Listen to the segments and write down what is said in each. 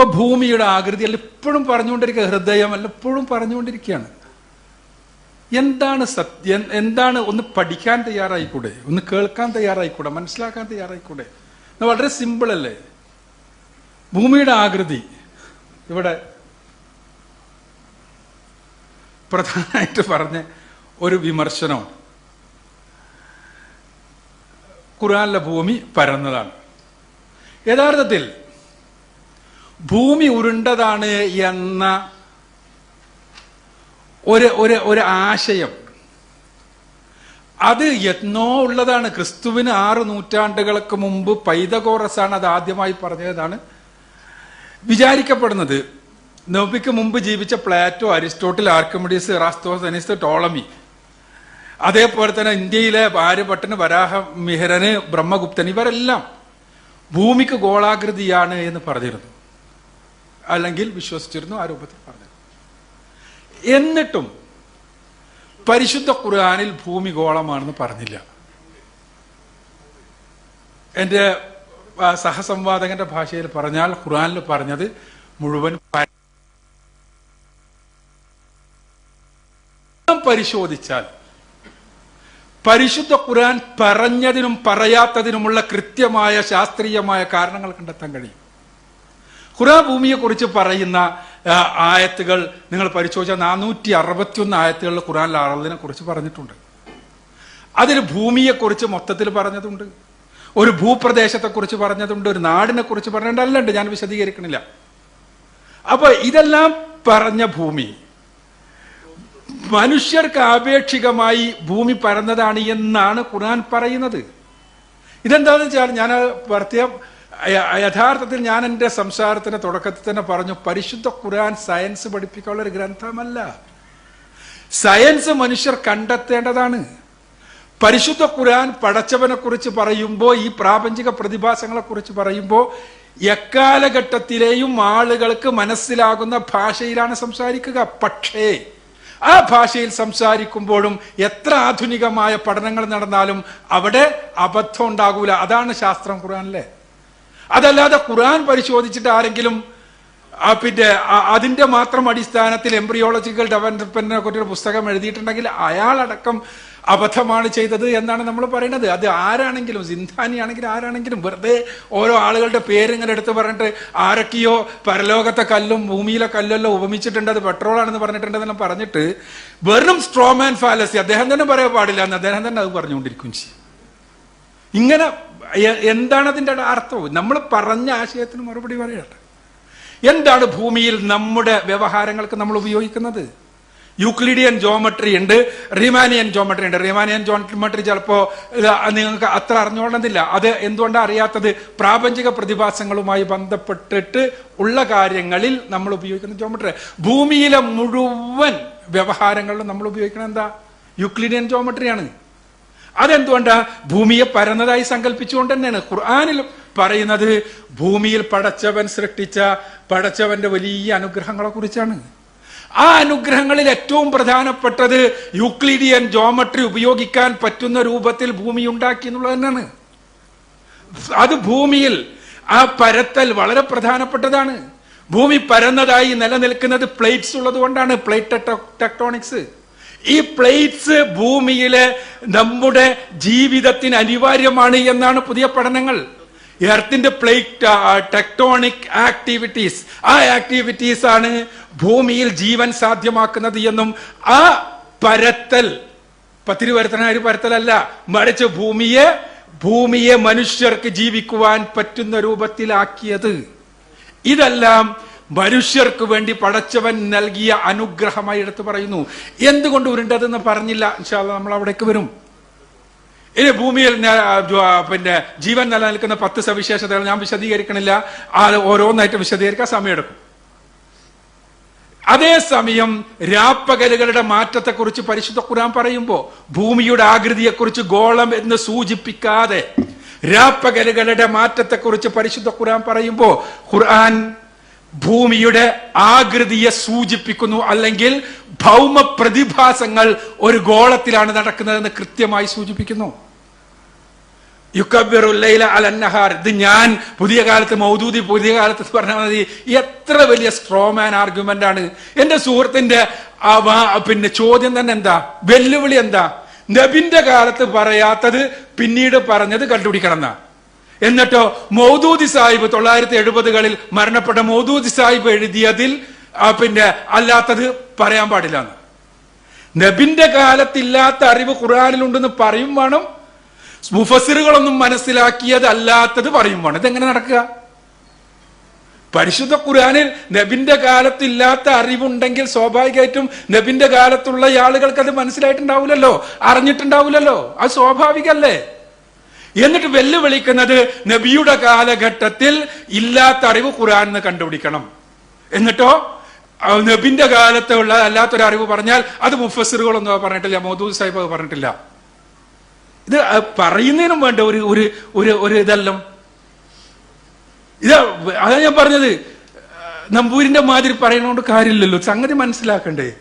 ഇപ്പൊ ഭൂമിയുടെ ആകൃതി അല്ല ഇപ്പോഴും പറഞ്ഞുകൊണ്ടിരിക്കുക ഹൃദയം അല്ല ഇപ്പോഴും പറഞ്ഞുകൊണ്ടിരിക്കുകയാണ്. എന്താണ് സത്യം എന്താണ് ഒന്ന് പഠിക്കാൻ തയ്യാറായിക്കൂടെ? ഒന്ന് കേൾക്കാൻ തയ്യാറായിക്കൂടെ? മനസ്സിലാക്കാൻ തയ്യാറായിക്കൂടെ? വളരെ സിമ്പിൾ അല്ലേ? ഭൂമിയുടെ ആകൃതി. ഇവിടെ പ്രധാനമായിട്ട് പറഞ്ഞ ഒരു വിമർശനം. ഖുറാനിലെ ഭൂമി പരന്നതാണ്. യഥാർത്ഥത്തിൽ ഭൂമി ഉരുണ്ടതാണ് എന്ന ഒരു ഒരു ഒരു ആശയം. അത് എന്നോ ഉള്ളതാണ്. ക്രിസ്തുവിന് ആറ് നൂറ്റാണ്ടുകൾക്ക് മുമ്പ് പൈതകോറസാണ് അത് ആദ്യമായി പറഞ്ഞതാണ് വിചാരിക്കപ്പെടുന്നത്. നോബിക്ക് മുമ്പ് ജീവിച്ച Plato Aristotle Archimedes Eratosthenes Ptolemy. അതേപോലെ തന്നെ ഇന്ത്യയിലെ ആര്യഭട്ടന് വരാഹ മിഹരന് ബ്രഹ്മഗുപ്തൻ ഇവരെല്ലാം ഭൂമിക്ക് ഗോളാകൃതിയാണ് എന്ന് പറഞ്ഞിരുന്നു. അല്ലെങ്കിൽ വിശ്വസിച്ചിരുന്നു ആ രൂപത്തിൽ പറഞ്ഞു എന്നിട്ടും പരിശുദ്ധ ഖുർആാനിൽ ഭൂമി ഗോളമാണെന്ന് പറഞ്ഞില്ല. എന്റെ ആ, സഹസംവാദകന്റെ ഭാഷയിൽ പറഞ്ഞാൽ ഖുർആാനിൽ പറഞ്ഞത് മുഴുവൻ പരിശോധിച്ചാൽ പരിശുദ്ധ ഖുർആൻ പറഞ്ഞതിനും പറയാത്തതിനുമുള്ള കൃത്യമായ ശാസ്ത്രീയമായ കാരണങ്ങൾ കണ്ടെത്താൻ കഴിയും. ഖുർആൻ ഭൂമിയെ കുറിച്ച് പറയുന്ന ആയത്തുകൾ നിങ്ങൾ പരിശോധിച്ച നാനൂറ്റി അറുപത്തിയൊന്ന് ആയത്തുകളിൽ ഖുർആൻ അറളിനെ കുറിച്ച് പറഞ്ഞിട്ടുണ്ട്. അതിൽ ഭൂമിയെക്കുറിച്ച് മൊത്തത്തിൽ പറഞ്ഞതുണ്ട്. ഒരു ഭൂപ്രദേശത്തെക്കുറിച്ച് പറഞ്ഞതുണ്ട്. ഒരു നാടിനെ കുറിച്ച് പറഞ്ഞിട്ടുണ്ട് അല്ലണ്ട് ഞാൻ വിശദീകരിക്കണില്ല. അപ്പൊ ഇതെല്ലാം പറഞ്ഞ ഭൂമി. മനുഷ്യർക്ക് ആപേക്ഷികമായി ഭൂമി പരന്നതാണ് എന്നാണ് ഖുർആൻ പറയുന്നത്. ഇതെന്താണെന്ന് വെച്ചാൽ ഞാൻ പ്രത്യേകം യഥാർത്ഥത്തിൽ ഞാൻ എന്റെ സംസാരത്തിന് തുടക്കത്തിൽ തന്നെ പറഞ്ഞു പരിശുദ്ധ ഖുർആൻ സയൻസ് പഠിപ്പിക്കാനുള്ള ഒരു ഗ്രന്ഥമല്ല. സയൻസ് മനുഷ്യർ കണ്ടെത്തേണ്ടതാണ്. പരിശുദ്ധ ഖുർആൻ പടച്ചവനെ കുറിച്ച് പറയുമ്പോൾ ഈ പ്രാപഞ്ചിക പ്രതിഭാസങ്ങളെ കുറിച്ച് പറയുമ്പോൾ എക്കാലഘട്ടത്തിലെയും ആളുകൾക്ക് മനസ്സിലാകുന്ന ഭാഷയിലാണ് സംസാരിക്കുക. പക്ഷേ ആ ഭാഷയിൽ സംസാരിക്കുമ്പോഴും എത്ര ആധുനികമായ പഠനങ്ങൾ നടന്നാലും അവിടെ അബദ്ധം ഉണ്ടാകൂല. അതാണ് ശാസ്ത്രം ഖുർആനിലെ. അതല്ലാതെ ഖുർആൻ പരിശോധിച്ചിട്ട് ആരെങ്കിലും പിന്നെ അതിന്റെ മാത്രം അടിസ്ഥാനത്തിൽ എംബ്രിയോളജിക്കൽ ഡെവലപ്മെന്റിനെ കുറിച്ച് പുസ്തകം എഴുതിയിട്ടുണ്ടെങ്കിൽ അയാളടക്കം അബദ്ധമാണ് ചെയ്തത് എന്നാണ് നമ്മൾ പറയുന്നത്. അത് ആരാണെങ്കിലും സിന്ധാനി ആണെങ്കിലും ആരാണെങ്കിലും വെറുതെ ഓരോ ആളുകളുടെ പേരിങ്ങനെ എടുത്ത് പറഞ്ഞിട്ട് ആരൊക്കെയോ പരലോകത്തെ കല്ലും ഭൂമിയിലെ കല്ലെല്ലാം ഉപമിച്ചിട്ടുണ്ട് അത് പെട്രോളാണെന്ന് പറഞ്ഞിട്ടുണ്ടെന്നെല്ലാം പറഞ്ഞിട്ട് വെറും സ്ട്രോമാൻ ഫാലസി അദ്ദേഹം തന്നെ പറയാൻ പാടില്ല എന്ന് അദ്ദേഹം തന്നെ അത് പറഞ്ഞുകൊണ്ടിരിക്കും ഇങ്ങനെ എന്താണ് അതിന്റെ അർത്ഥവും? നമ്മൾ പറഞ്ഞ ആശയത്തിന് മറുപടി പറയട്ടെ. എന്താണ് ഭൂമിയിൽ നമ്മുടെ വ്യവഹാരങ്ങൾക്ക് നമ്മൾ ഉപയോഗിക്കുന്നത്? യൂക്ലിഡിയൻ ജോമെട്രി ഉണ്ട് റിമാനിയൻ ജോമെട്രി ഉണ്ട്. റിമാനിയൻ ജോമെട്രി ചിലപ്പോ നിങ്ങൾക്ക് അത്ര അറിഞ്ഞോളണമെന്നില്ല. അത് എന്തുകൊണ്ടാണ് അറിയാത്തത്? പ്രാപഞ്ചിക പ്രതിഭാസങ്ങളുമായി ബന്ധപ്പെട്ടിട്ട് ഉള്ള കാര്യങ്ങളിൽ നമ്മൾ ഉപയോഗിക്കുന്ന ജോമെട്രി. ഭൂമിയിലെ മുഴുവൻ വ്യവഹാരങ്ങളിലും നമ്മൾ ഉപയോഗിക്കുന്നത് എന്താ? യൂക്ലിഡിയൻ ജോമെട്രിയാണ്. അതെന്തുകൊണ്ടാ? ഭൂമിയെ പരന്നതായി സങ്കല്പിച്ചുകൊണ്ട് തന്നെയാണ്. ഖുർആാനിൽ പറയുന്നത് ഭൂമിയിൽ പടച്ചവൻ സൃഷ്ടിച്ച പടച്ചവന്റെ വലിയ അനുഗ്രഹങ്ങളെ കുറിച്ചാണ് ആ അനുഗ്രഹങ്ങളിൽ ഏറ്റവും പ്രധാനപ്പെട്ടത് യൂക്ലിഡിയൻ ജോമട്രി ഉപയോഗിക്കാൻ പറ്റുന്ന രൂപത്തിൽ ഭൂമി ഉണ്ടാക്കി എന്നുള്ളത് തന്നെയാണ്. അത് ഭൂമിയിൽ ആ പരത്തൽ വളരെ പ്രധാനപ്പെട്ടതാണ്. ഭൂമി പരന്നതായി നിലനിൽക്കുന്നത് പ്ലേറ്റ്സ് ഉള്ളത് കൊണ്ടാണ് പ്ലേറ്റ് ടെക്ടോണിക്സ്. ഈ പ്ലേറ്റ്സ് ഭൂമിയിലെ നമ്മുടെ ജീവിതത്തിന് അനിവാര്യമാണ് എന്നാണ് പുതിയ പഠനങ്ങൾ. എർത്തിന്റെ പ്ലേറ്റ് ടെക്ടോണിക് ആക്ടിവിറ്റീസ് ആ ആക്ടിവിറ്റീസ് ആണ് ഭൂമിയിൽ ജീവൻ സാധ്യമാക്കുന്നത് എന്നും ആ പരത്തൽ പത്തിരുവരുത്തനായ ഒരു പരത്തലല്ല മറിച്ച് ഭൂമിയെ ഭൂമിയെ മനുഷ്യർക്ക് ജീവിക്കുവാൻ പറ്റുന്ന രൂപത്തിലാക്കിയത്. ഇതെല്ലാം മനുഷ്യർക്ക് വേണ്ടി പടച്ചവൻ നൽകിയ അനുഗ്രഹമായി എടുത്തു പറയുന്നു. എന്തുകൊണ്ട് ഉരുണ്ടതെന്ന് പറഞ്ഞില്ല. നമ്മൾ അവിടേക്ക് വരും. ഇനി ഭൂമിയിൽ പിന്നെ ജീവൻ നിലനിൽക്കുന്ന പത്ത് സവിശേഷതകൾ ഞാൻ വിശദീകരിക്കണില്ല. അത് ഓരോന്നായിട്ട് വിശദീകരിക്കാൻ സമയമെടുക്കും. അതേസമയം രാപ്പകലുകളുടെ മാറ്റത്തെക്കുറിച്ച് പരിശുദ്ധ ഖുർആൻ പറയുമ്പോൾ ഭൂമിയുടെ ആകൃതിയെക്കുറിച്ച് ഗോളം എന്ന് സൂചിപ്പിക്കാതെ രാപ്പകലുകളുടെ മാറ്റത്തെക്കുറിച്ച് പരിശുദ്ധ ഖുർആൻ പറയുമ്പോൾ ഖുർആൻ ഭൂമിയുടെ ആകൃതിയെ സൂചിപ്പിക്കുന്നു അല്ലെങ്കിൽ ഭൗമ പ്രതിഭാസങ്ങൾ ഒരു ഗോളത്തിലാണ് നടക്കുന്നതെന്ന് കൃത്യമായി സൂചിപ്പിക്കുന്നു. യുക്കബിറുല്ലൈല അലന്നഹാർ. ഇത് ഞാൻ പുതിയ കാലത്ത് മൗദൂദി പുതിയ കാലത്ത് പറഞ്ഞാൽ മതി എത്ര വലിയ സ്ട്രോമാൻ ആർഗ്യുമെന്റ് ആണ്. എന്റെ സുഹൃത്തിന്റെ പിന്നെ ചോദ്യം തന്നെ എന്താ? വെല്ലുവിളി എന്താ? നബിന്റെ കാലത്ത് പറയാത്തത് പിന്നീട് പറഞ്ഞത് കണ്ടുപിടിക്കണം എന്നാ. എന്നിട്ടോ മൗദൂദി സാഹിബ് തൊള്ളായിരത്തി എഴുപതുകളിൽ മരണപ്പെട്ട മൗദൂദി സാഹിബ് എഴുതിയതിൽ പിന്നെ അല്ലാത്തത് പറയാൻ പാടില്ല നബിന്റെ കാലത്തില്ലാത്ത അറിവ് ഖുറാനിലുണ്ടെന്ന് പറയും വേണം. മുഫസിറുകളൊന്നും മനസ്സിലാക്കിയതല്ലാത്തത് പറയും വേണം. ഇതെങ്ങനെ നടക്കുക? പരിശുദ്ധ ഖുർആാനിൽ നബിന്റെ കാലത്തില്ലാത്ത അറിവുണ്ടെങ്കിൽ സ്വാഭാവികമായിട്ടും നബിന്റെ കാലത്തുള്ള ആളുകൾക്ക് അത് മനസ്സിലായിട്ടുണ്ടാവില്ലല്ലോ അറിഞ്ഞിട്ടുണ്ടാവില്ലല്ലോ. അത് സ്വാഭാവികല്ലേ എന്നിട്ട് വെല്ലുവിളിക്കുന്നത് നബിയുടെ കാലഘട്ടത്തിൽ ഇല്ലാത്ത അറിവ് ഖുറാൻ എന്ന് കണ്ടുപിടിക്കണം. എന്നിട്ടോ? നബിന്റെ നബിന്റെ കാലത്തുള്ള അല്ലാത്തൊരു അറിവ് പറഞ്ഞാൽ അത് മുഫസറുകളൊന്നും പറഞ്ഞിട്ടില്ല മോദൂദ് സാഹിബ് അത് പറഞ്ഞിട്ടില്ല. ഇത് പറയുന്നതിനും വേണ്ട ഒരു ഒരു ഒരു ഒരു ഇതെല്ലാം. ഇത് അതാ ഞാൻ പറഞ്ഞത്. നമ്പൂരിന്റെ മാതിരി പറയണോണ്ട് കാര്യമില്ലല്ലോ സംഗതി മനസ്സിലാക്കണ്ടേ.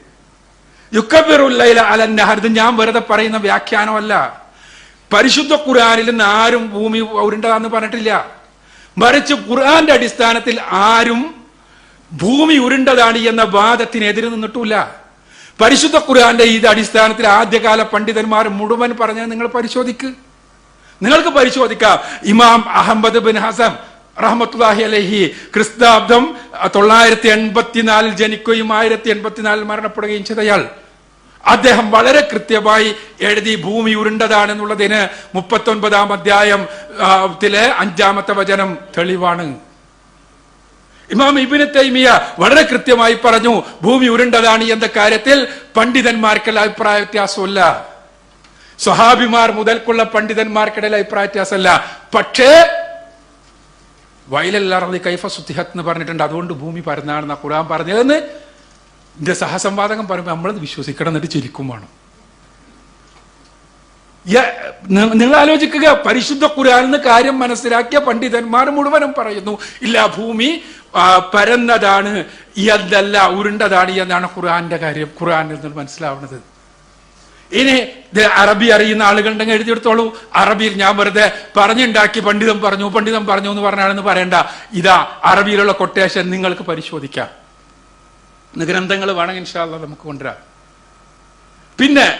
യുക്കബിറുല്ല അലന്നഹർ ഇത് ഞാൻ വെറുതെ പറയുന്ന വ്യാഖ്യാനമല്ല. പരിശുദ്ധ ഖുർആാനിൽ നിന്ന് ആരും ഭൂമി ഉരുണ്ടതാന്ന് പറഞ്ഞിട്ടില്ല. മറിച്ച് ഖുർആന്റെ അടിസ്ഥാനത്തിൽ ആരും ഭൂമി ഉരുണ്ടതാണ് എന്ന വാദത്തിനെതിരെ നിന്നിട്ടില്ല പരിശുദ്ധ ഖുർആന്റെ ഈ അടിസ്ഥാനത്തിൽ ആദ്യകാല പണ്ഡിതന്മാർ മുഴുവൻ പറഞ്ഞാൽ നിങ്ങൾ പരിശോധിക്ക്. നിങ്ങൾക്ക് പരിശോധിക്കാം. ഇമാം അഹമ്മദ് ബിൻ ഹസം റഹ്മത്തുല്ലാഹി അലഹി ക്രിസ്താബ്ദം തൊള്ളായിരത്തി എൺപത്തിനാലിൽ ജനിക്കുകയും ആയിരത്തി എൺപത്തിനാലിൽ മരണപ്പെടുകയും ചെയ്തയാൾ അദ്ദേഹം വളരെ കൃത്യമായി എഴുതി ഭൂമി ഉരുണ്ടതാണെന്നുള്ളതിന് മുപ്പത്തൊൻപതാം അധ്യായം ത്തിലെ അഞ്ചാമത്തെ വചനം തെളിവാണ്. ഇമാം ഇബിന് തൈമിയ വളരെ കൃത്യമായി പറഞ്ഞു ഭൂമി ഉരുണ്ടതാണ് എന്ന കാര്യത്തിൽ പണ്ഡിതന്മാർക്കുള്ള അഭിപ്രായ വ്യത്യാസമല്ല സ്വഹാബിമാർ മുതൽക്കുള്ള പണ്ഡിതന്മാർക്കിടയിൽ അഭിപ്രായ വ്യത്യാസമല്ല. പക്ഷേ വയലല്ലാറതി കൈഫ സുത്തിഹത്ത് എന്ന് പറഞ്ഞിട്ടുണ്ട് അതുകൊണ്ട് ഭൂമി പരന്നാണെന്ന ഖുർആൻ പറഞ്ഞതെന്ന് എന്റെ സഹസംവാദകം പറയുമ്പോൾ നമ്മളത് വിശ്വസിക്കണം എന്നിട്ട് ചിരിക്കും വേണം. യ- നി- നിങ്ങൾ ആലോചിക്കുക പരിശുദ്ധ ഖുർആനിന്ന് കാര്യം മനസ്സിലാക്കിയ പണ്ഡിതന്മാർ മുഴുവനും പറയുന്നു ഇല്ല ഭൂമി പരന്നതാണ് എന്തല്ല ഉരുണ്ടതാണ് എന്നാണ് ഖുർആന്റെ കാര്യം ഖുർആനിൽ നിന്ന് മനസ്സിലാവുന്നത്. ഇനി അറബി അറിയുന്ന ആളുകളുണ്ടെങ്കിൽ എഴുതിയെടുത്തോളൂ. അറബിയിൽ ഞാൻ വെറുതെ പറഞ്ഞുണ്ടാക്കി പണ്ഡിതം പറഞ്ഞു പണ്ഡിതം പറഞ്ഞു എന്ന് പറഞ്ഞാണെന്ന് പറയണ്ട. ഇതാ അറബിയിലുള്ള കൊട്ടേഷൻ നിങ്ങൾക്ക് പരിശോധിക്കാം. ഇന്ന് ഗ്രന്ഥങ്ങൾ വേണമെങ്കിൽ ഇൻഷാല്ല നമുക്ക് കൊണ്ടുവരാം. പിന്നെ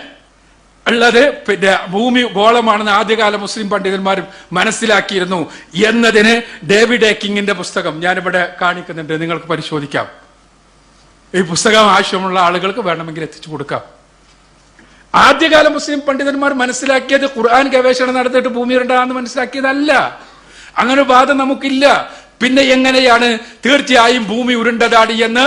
ഉള്ളത് പിന്നെ ഭൂമി ഗോളമാണെന്ന് ആദ്യകാല മുസ്ലിം പണ്ഡിതന്മാരും മനസ്സിലാക്കിയിരുന്നു എന്നതിന് ഡേവിഡ് ഏക്കിങ്ങിന്റെ പുസ്തകം ഞാനിവിടെ കാണിക്കുന്നുണ്ട്. നിങ്ങൾക്ക് പരിശോധിക്കാം. ഈ പുസ്തകം ആവശ്യമുള്ള ആളുകൾക്ക് വേണമെങ്കിൽ എത്തിച്ചു കൊടുക്കാം. ആദ്യകാല മുസ്ലിം പണ്ഡിതന്മാർ മനസ്സിലാക്കിയത് ഖുർആൻ ഗവേഷണം നടത്തിയിട്ട് ഭൂമി ഉണ്ടാന്ന് മനസ്സിലാക്കിയതല്ല. അങ്ങനെ ഒരു വാദം നമുക്കില്ല. പിന്നെ എങ്ങനെയാണ് തീർച്ചയായും ഭൂമി ഉരുണ്ടതാണ് എന്ന്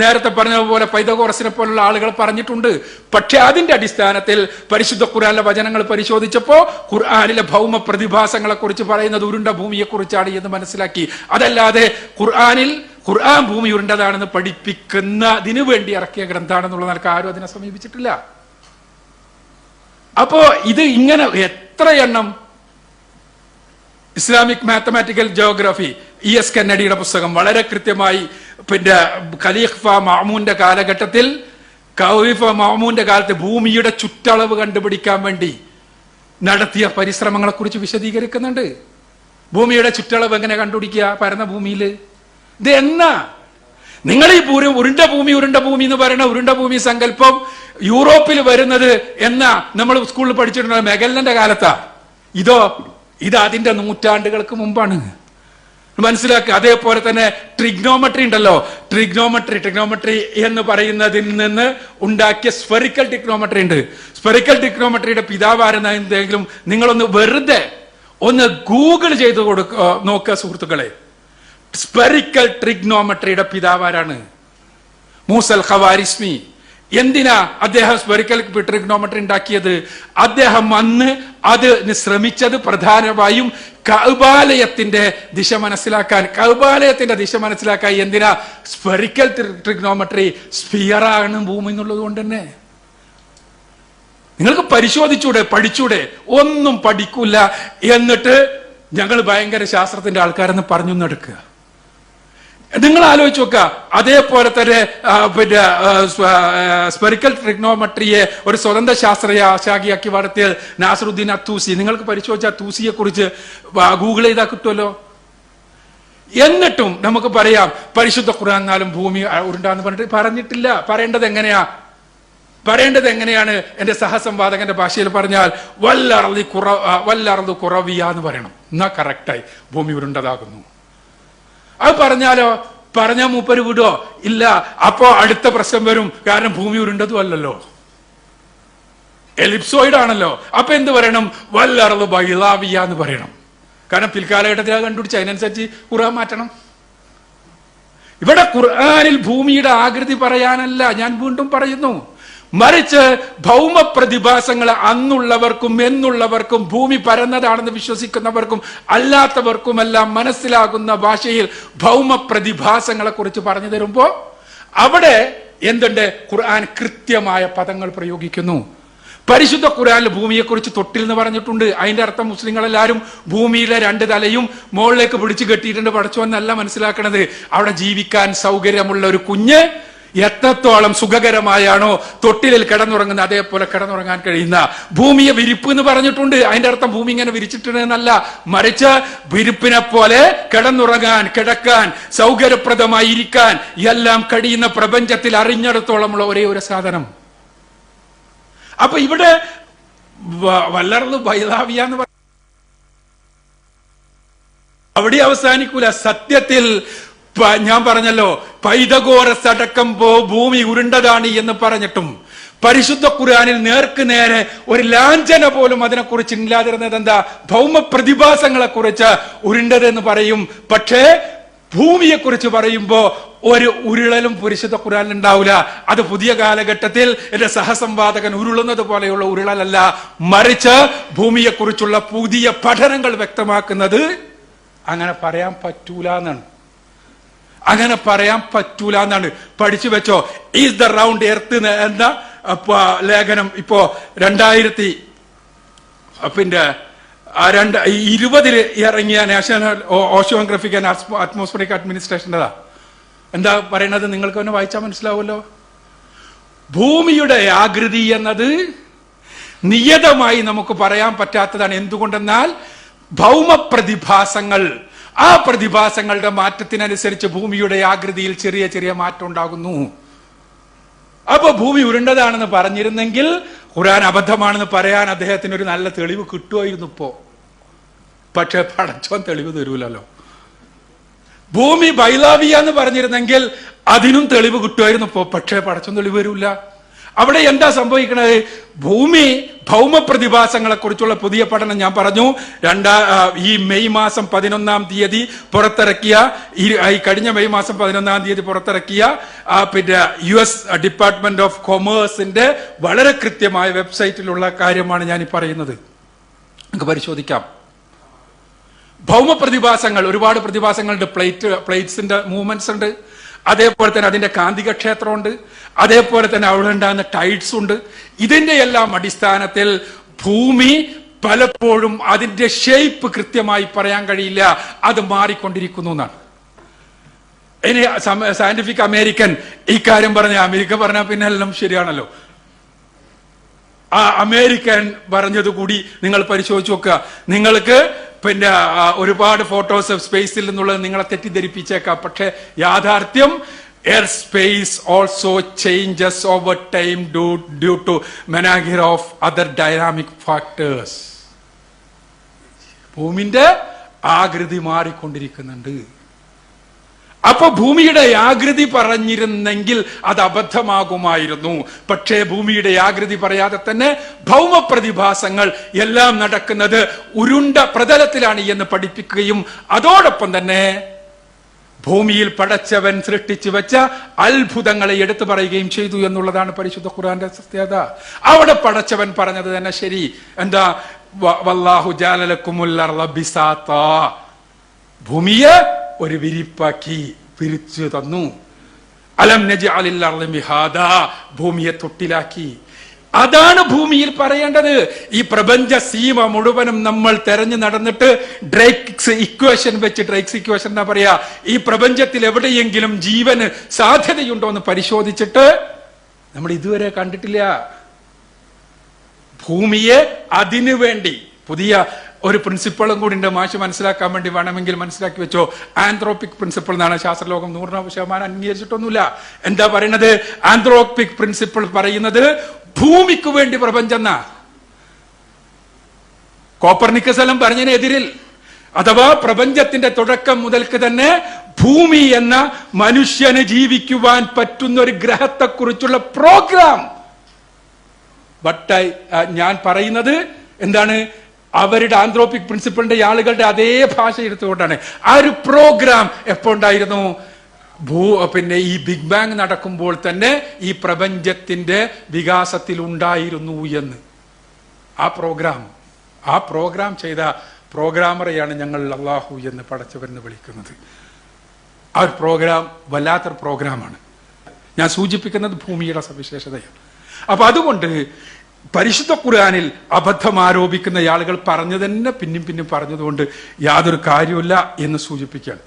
നേരത്തെ പറഞ്ഞതുപോലെ പൈതകോറസിനെ പോലുള്ള ആളുകൾ പറഞ്ഞിട്ടുണ്ട്. പക്ഷെ അതിന്റെ അടിസ്ഥാനത്തിൽ പരിശുദ്ധ ഖുർആാനിലെ വചനങ്ങൾ പരിശോധിച്ചപ്പോ ഖുർആാനിലെ ഭൗമ പ്രതിഭാസങ്ങളെ കുറിച്ച് പറയുന്നത് ഉരുണ്ട ഭൂമിയെ കുറിച്ചാണ് എന്ന് മനസ്സിലാക്കി. അതല്ലാതെ ഖുർആാനിൽ ഖുർആൻ ഭൂമി ഉരുണ്ടതാണെന്ന് പഠിപ്പിക്കുന്നതിന് വേണ്ടി ഇറക്കിയ ഗ്രന്ഥാണെന്നുള്ള നിലയ്ക്ക് ആരും അതിനെ സമീപിച്ചിട്ടില്ല. അപ്പോ ഇത് ഇങ്ങനെ എത്ര എണ്ണം Islamic mathematical geography E S കന്നഡിയുടെ പുസ്തകം വളരെ കൃത്യമായി പിന്നെ ഖലീഫ മാമൂന്റെ കാലഘട്ടത്തിൽ ഖലീഫ മാമൂന്റെ കാലത്ത് ഭൂമിയുടെ ചുറ്റളവ് കണ്ടുപിടിക്കാൻ വേണ്ടി നടത്തിയ പരിശ്രമങ്ങളെ കുറിച്ച് വിശദീകരിക്കുന്നുണ്ട്. ഭൂമിയുടെ ചുറ്റളവ് എങ്ങനെ കണ്ടുപിടിക്കുക? പരന്ന ഭൂമിയിൽ ഇത് എന്നാ? നിങ്ങൾ ഈ പൂരം ഉരുണ്ട ഭൂമി ഉരുണ്ട ഭൂമി എന്ന് പറയുന്ന ഉരുണ്ട ഭൂമി സങ്കല്പം യൂറോപ്പിൽ വരുന്നത് എന്നാ നമ്മൾ സ്കൂളിൽ പഠിച്ചിട്ടുണ്ട് മെഗലിന്റെ കാലത്താ. ഇതോ ഇത് അതിന്റെ നൂറ്റാണ്ടുകൾക്ക് മുമ്പാണ്. മനസ്സിലാക്കുക അതേപോലെ തന്നെ ട്രിഗ്നോമെട്രി ഉണ്ടല്ലോ. ട്രിഗ്നോമെട്രി ട്രിഗ്നോമെട്രി എന്ന് പറയുന്നതിൽ നിന്ന് ഉണ്ടാക്കിയ സ്ഫെറിക്കൽ ടിക്നോമെട്രി ഉണ്ട്. സ്ഫെറിക്കൽ ടിക്നോമെട്രിയുടെ പിതാവാരെന്ന എന്തെങ്കിലും നിങ്ങളൊന്ന് വെറുതെ ഒന്ന് ഗൂഗിൾ ചെയ്ത് കൊടുക്ക നോക്കുക സുഹൃത്തുക്കളെ. സ്പെറിക്കൽ ട്രിഗ്നോമെട്രിയുടെ പിതാവാരാണ് മൂസൽ ഖവാരിസ്മി. എന്തിനാ അദ്ദേഹം സ്പെറിക്കൽ ട്രിഗ്നോമെട്രി ഉണ്ടാക്കിയത്? അദ്ദേഹം അന്ന് അത് ശ്രമിച്ചത് പ്രധാനമായും കൗബാലയത്തിന്റെ ദിശ മനസ്സിലാക്കാൻ. കൗബാലയത്തിന്റെ ദിശ മനസ്സിലാക്കാൻ എന്തിനാ സ്പെറിക്കൽ ട്രിഗ്നോമെട്രി സ്ഫിയറാണ് ഭൂമി എന്നുള്ളത് കൊണ്ട് തന്നെ. നിങ്ങൾക്ക് പരിശോധിച്ചൂടെ പഠിച്ചൂടെ? ഒന്നും പഠിക്കൂല. എന്നിട്ട് ഞങ്ങൾ ഭയങ്കര ശാസ്ത്രത്തിന്റെ ആൾക്കാരെന്ന് പറഞ്ഞു നടക്കുക നിങ്ങൾ ആലോചിച്ച് നോക്കുക. അതേപോലെ തന്നെ പിന്നെ സ്പെറിക്കൽ ട്രിഗ്നോമെട്രിയെ ഒരു സ്വതന്ത്ര ശാസ്ത്രീയ ശാഖിയാക്കി വളർത്തിയ നാസറുദ്ദീൻ അത്തൂസി. നിങ്ങൾക്ക് പരിശോധിച്ച തൂസിയെ കുറിച്ച് ഗൂഗിൾ ചെയ്താൽ കിട്ടുമല്ലോ? എന്നിട്ടും നമുക്ക് പറയാം പരിശുദ്ധ ഖുർആൻ ഭൂമി ഉണ്ടാന്ന് പറഞ്ഞിട്ട് പറഞ്ഞിട്ടില്ല. പറയേണ്ടത് എങ്ങനെയാ? പറയേണ്ടത് എങ്ങനെയാണ്? എന്റെ സഹസംവാദകന്റെ ഭാഷയിൽ പറഞ്ഞാൽ വല്ലറതി കുറ വല്ലറത് കുറവിയ എന്ന് പറയണം. എന്നാ കറക്റ്റായി ഭൂമി ഉരുണ്ടതാകുന്നു. അത് പറഞ്ഞാലോ? പറഞ്ഞ മൂപ്പര് വിടോ? ഇല്ല അപ്പോ അടുത്ത പ്രശ്നം വരും. കാരണം ഭൂമി ഉരുണ്ടതും അല്ലല്ലോ. എലിപ്സോയിഡ് ആണല്ലോ. അപ്പൊ എന്ത് പറയണം? വല്ലറത് ബൈലാവിയ എന്ന് പറയണം. കാരണം പിൽക്കാലഘട്ടത്തിൽ അത് കണ്ടുപിടിച്ച് അതിനനുസരിച്ച് ഖുർആൻ മാറ്റണം. ഇവിടെ ഖുർആനിൽ ഭൂമിയുടെ ആകൃതി പറയാനല്ല. ഞാൻ വീണ്ടും പറയുന്നു. മറിച്ച് ഭൗമ പ്രതിഭാസങ്ങൾ അന്നുള്ളവർക്കും എന്നുള്ളവർക്കും ഭൂമി പരന്നതാണെന്ന് വിശ്വസിക്കുന്നവർക്കും അല്ലാത്തവർക്കുമെല്ലാം മനസ്സിലാകുന്ന ഭാഷയിൽ ഭൗമ പ്രതിഭാസങ്ങളെ കുറിച്ച് പറഞ്ഞു തരുമ്പോ അവിടെ എന്തുണ്ട്? ഖുർആൻ കൃത്യമായ പദങ്ങൾ പ്രയോഗിക്കുന്നു. പരിശുദ്ധ ഖുർആനിൽ ഭൂമിയെക്കുറിച്ച് തൊട്ടിൽ എന്ന് പറഞ്ഞിട്ടുണ്ട്. അതിന്റെ അർത്ഥം മുസ്ലിങ്ങൾ മുസ്ലിങ്ങളെല്ലാവരും ഭൂമിയിലെ രണ്ട് തലയും മുകളിലേക്ക് പിടിച്ചു കെട്ടിയിട്ടുണ്ട്. പഠിച്ചു എന്നല്ല മനസ്സിലാക്കണത് അവിടെ ജീവിക്കാൻ സൗകര്യമുള്ള ഒരു കുഞ്ഞ് എത്രത്തോളം സുഖകരമായാണോ തൊട്ടിലിൽ കിടന്നുറങ്ങുന്ന അതേപോലെ കിടന്നുറങ്ങാൻ കഴിയുന്ന ഭൂമിയെ വിരിപ്പ് എന്ന് പറഞ്ഞിട്ടുണ്ട്. അതിന്റെ അർത്ഥം ഭൂമി ഇങ്ങനെ വിരിച്ചിട്ടുണ്ട് എന്നല്ല മറിച്ച് വിരിപ്പിനെ പോലെ കിടന്നുറങ്ങാൻ കിടക്കാൻ സൗകര്യപ്രദമായി ഇരിക്കാൻ എല്ലാം കഴിയുന്ന പ്രപഞ്ചത്തിൽ അറിഞ്ഞെടുത്തോളമുള്ള ഒരേ ഒരു സാധനം. അപ്പൊ ഇവിടെ വല്ലർന്ന് ബൈലാവിയ എന്ന് പറ അവിടെ അവസാനിക്കൂല. സത്യത്തിൽ ഞാൻ പറഞ്ഞല്ലോ പൈതഗോറസ് അടക്കം പോ ഭൂമി ഉരുണ്ടതാണ് എന്ന് പറഞ്ഞിട്ടും പരിശുദ്ധ ഖുർആനിൽ നേർക്ക് നേരെ ഒരു ലാഞ്ചന പോലും അതിനെക്കുറിച്ച് ഇല്ലാതിരുന്നത് എന്താ? ഭൗമ പ്രതിഭാസങ്ങളെ കുറിച്ച് ഉരുണ്ടതെന്ന് പറയും. പക്ഷേ ഭൂമിയെ കുറിച്ച് പറയുമ്പോ ഒരു ഉരുളലും പരിശുദ്ധ ഖുർആനിൽ ഉണ്ടാവില്ല അത് പുതിയ കാലഘട്ടത്തിൽ എന്റെ സഹസംവാദകൻ ഉരുളുന്നത് പോലെയുള്ള ഉരുളലല്ല. മറിച്ച് ഭൂമിയെക്കുറിച്ചുള്ള പുതിയ പഠനങ്ങൾ വ്യക്തമാക്കുന്നത് അങ്ങനെ പറയാൻ പറ്റൂല എന്നാണ് അങ്ങനെ പറയാൻ പറ്റൂല എന്നാണ്. പഠിച്ചു വെച്ചോ ഈസ് ദ റൗണ്ട് എർത്ത് എന്ന ലേഖനം ഇപ്പോ രണ്ടായിരത്തി പിന്നെ രണ്ട് ഇരുപതിൽ ഇറങ്ങിയ നാഷണൽ ഓഷ്യോഗ്രഫിക് ആൻഡ് അറ്റ്മോസ്ഫറിക് അഡ്മിനിസ്ട്രേഷന്റെതാ എന്താ പറയണത് നിങ്ങൾക്ക് തന്നെ വായിച്ചാൽ മനസ്സിലാവുമല്ലോ? ഭൂമിയുടെ ആകൃതി എന്നത് നിയതമായി നമുക്ക് പറയാൻ പറ്റാത്തതാണ്. എന്തുകൊണ്ടെന്നാൽ ഭൗമ പ്രതിഭാസങ്ങൾ ആ പ്രതിഭാസങ്ങളുടെ മാറ്റത്തിനനുസരിച്ച് ഭൂമിയുടെ ആകൃതിയിൽ ചെറിയ ചെറിയ മാറ്റം ഉണ്ടാകുന്നു. അപ്പൊ ഭൂമി ഉരുണ്ടതാണെന്ന് പറഞ്ഞിരുന്നെങ്കിൽ ഖുറാൻ അബദ്ധമാണെന്ന് പറയാൻ അദ്ദേഹത്തിന് ഒരു നല്ല തെളിവ് കിട്ടുമായിരുന്നു ഇപ്പോ. പക്ഷെ പടച്ചോൻ തെളിവ് തരൂലല്ലോ. ഭൂമി ബൈലാവിയ എന്ന് പറഞ്ഞിരുന്നെങ്കിൽ അതിനും തെളിവ് കിട്ടുമായിരുന്നു ഇപ്പോ. പക്ഷേ പടച്ചോൻ തെളിവ് വരൂല അവിടെ എന്താ സംഭവിക്കുന്നത് ഭൂമി ഭൗമ പ്രതിഭാസങ്ങളെ കുറിച്ചുള്ള പുതിയ പഠനം ഞാൻ പറഞ്ഞു. രണ്ടാ ഈ മെയ് മാസം പതിനൊന്നാം തീയതി പുറത്തിറക്കിയ ഈ- കഴിഞ്ഞ മെയ് മാസം പതിനൊന്നാം തീയതി പുറത്തിറക്കിയ പിന്നെ യു എസ് ഡിപ്പാർട്ട്മെന്റ് ഓഫ് കൊമേഴ്സിന്റെ വളരെ കൃത്യമായ വെബ്സൈറ്റിലുള്ള കാര്യമാണ് ഞാൻ ഈ പറയുന്നത്. നമുക്ക് പരിശോധിക്കാം. ഭൗമ പ്രതിഭാസങ്ങൾ ഒരുപാട് പ്രതിഭാസങ്ങളുണ്ട് പ്ലേറ്റ് പ്ലേറ്റ്സിന്റെ മൂവ്മെന്റ്സ് ഉണ്ട്. അതേപോലെ തന്നെ അതിന്റെ കാന്തിക ക്ഷേത്രമുണ്ട് അതേപോലെ തന്നെ അവിടെ ഉണ്ടാകുന്ന ടൈറ്റ്സ് ഉണ്ട്. ഇതിന്റെ എല്ലാം അടിസ്ഥാനത്തിൽ ഭൂമി പലപ്പോഴും അതിന്റെ ഷേപ്പ് കൃത്യമായി പറയാൻ കഴിയില്ല. അത് മാറിക്കൊണ്ടിരിക്കുന്നു എന്നാണ്. ഇനി സയന്റിഫിക് അമേരിക്കൻ ഈ കാര്യം പറഞ്ഞ അമേരിക്ക പറഞ്ഞാൽ പിന്നെ എല്ലാം ശരിയാണല്ലോ. ആ അമേരിക്കൻ പറഞ്ഞത് കൂടി നിങ്ങൾ പരിശോധിച്ച് നോക്കുക. നിങ്ങൾക്ക് പിന്നെ ഒരുപാട് ഫോട്ടോസ് സ്പേസിൽ നിന്നുള്ളത് നിങ്ങളെ തെറ്റിദ്ധരിപ്പിച്ചേക്കാം. പക്ഷേ യാഥാർത്ഥ്യം air space also changes over time due to menagerie of other dynamic factors ഭൂമിന്റെ ആകൃതി മാറിക്കൊണ്ടിരിക്കുന്നുണ്ട്. അപ്പൊ ഭൂമിയുടെ ആകൃതി പറഞ്ഞിരുന്നെങ്കിൽ അത് അബദ്ധമാകുമായിരുന്നു. പക്ഷേ ഭൂമിയുടെ ആകൃതി പറയാതെ തന്നെ ഭൗമ പ്രതിഭാസങ്ങൾ എല്ലാം നടക്കുന്നത് ഉരുണ്ട പ്രതലത്തിലാണ് എന്ന് പഠിപ്പിക്കുകയും അതോടൊപ്പം തന്നെ ഭൂമിയിൽ പടച്ചവൻ സൃഷ്ടിച്ചു വെച്ച അത്ഭുതങ്ങളെ എടുത്തു പറയുകയും ചെയ്തു എന്നുള്ളതാണ് പരിശുദ്ധ ഖുറാന്റെ സത്യത. അവിടെ പടച്ചവൻ പറഞ്ഞത് തന്നെ ശരി. എന്താ? വല്ലാഹു ജാലലക്കുമുല്ല ഭൂമിയെ ഒരു വിരിപ്പാക്കി വിരിച്ചു തന്നു. അലം നജി അലില്ലാദ ഭൂമിയെ തൊട്ടിലാക്കി. അതാണ് ഭൂമിയിൽ പറയേണ്ടത്. ഈ പ്രപഞ്ച സീമ മുഴുവനും നമ്മൾ തെരഞ്ഞു നടന്നിട്ട് ഡ്രൈക്സ് ഇക്വേഷൻ വെച്ച് ഡ്രൈക്സ് ഇക്വേഷൻ എന്നാ പറയാ? ഈ പ്രപഞ്ചത്തിൽ എവിടെയെങ്കിലും ജീവന് സാധ്യതയുണ്ടോ എന്ന് പരിശോധിച്ചിട്ട് നമ്മൾ ഇതുവരെ കണ്ടിട്ടില്ല. ഭൂമിയെ അതിനു വേണ്ടി പുതിയ ഒരു പ്രിൻസിപ്പളും കൂടി ഉണ്ട് മാഷ് മനസ്സിലാക്കാൻ വേണ്ടി വേണമെങ്കിൽ മനസ്സിലാക്കി വെച്ചോ. ആന്ത്രോപിക് പ്രിൻസിപ്പിൾ എന്നാണ് ശാസ്ത്രലോകം നൂറ് ശതമാനം അംഗീകരിച്ചിട്ടൊന്നുമില്ല. എന്താ പറയുന്നത്? ആന്ത്രോപിക് പ്രിൻസിപ്പിൾ പറയുന്നത് ഭൂമിക്ക് വേണ്ടി പ്രപഞ്ചം എന്നാ. എല്ലാം പറഞ്ഞതിനെതിരിൽ അഥവാ പ്രപഞ്ചത്തിന്റെ തുടക്കം മുതൽക്ക് തന്നെ ഭൂമി എന്ന മനുഷ്യന് ജീവിക്കുവാൻ പറ്റുന്ന ഒരു ഗ്രഹത്തെക്കുറിച്ചുള്ള പ്രോഗ്രാം ബട്ട് ഞാൻ പറയുന്നത് എന്താണ്? അവരുടെ ആന്ത്രോപിക് പ്രിൻസിപ്പളിന്റെ ആളുകളുടെ അതേ ഭാഷ എടുത്തുകൊണ്ടാണ്. ആ ഒരു പ്രോഗ്രാം എപ്പോ ഉണ്ടായിരുന്നു? ഭൂ പിന്നെ ഈ ബിഗ് ബാങ് നടക്കുമ്പോൾ തന്നെ ഈ പ്രപഞ്ചത്തിന്റെ വികാസത്തിൽ ഉണ്ടായിരുന്നു എന്ന്. ആ പ്രോഗ്രാം ആ പ്രോഗ്രാം ചെയ്ത പ്രോഗ്രാമറെയാണ് ഞങ്ങൾ അള്ളാഹു എന്ന് പടച്ചവരെന്ന് വിളിക്കുന്നത്. ആ ഒരു പ്രോഗ്രാം വല്ലാത്തൊരു പ്രോഗ്രാമാണ് ഞാൻ സൂചിപ്പിക്കുന്നത് ഭൂമിയുടെ സവിശേഷതയാണ്. അപ്പൊ അതുകൊണ്ട് പരിശുദ്ധ ഖുർആാനിൽ അബദ്ധം ആരോപിക്കുന്ന ആളുകൾ പറഞ്ഞു തന്നെ പിന്നും പിന്നും പറഞ്ഞതുകൊണ്ട് യാതൊരു കാര്യമില്ല എന്ന് സൂചിപ്പിക്കുകയാണ്.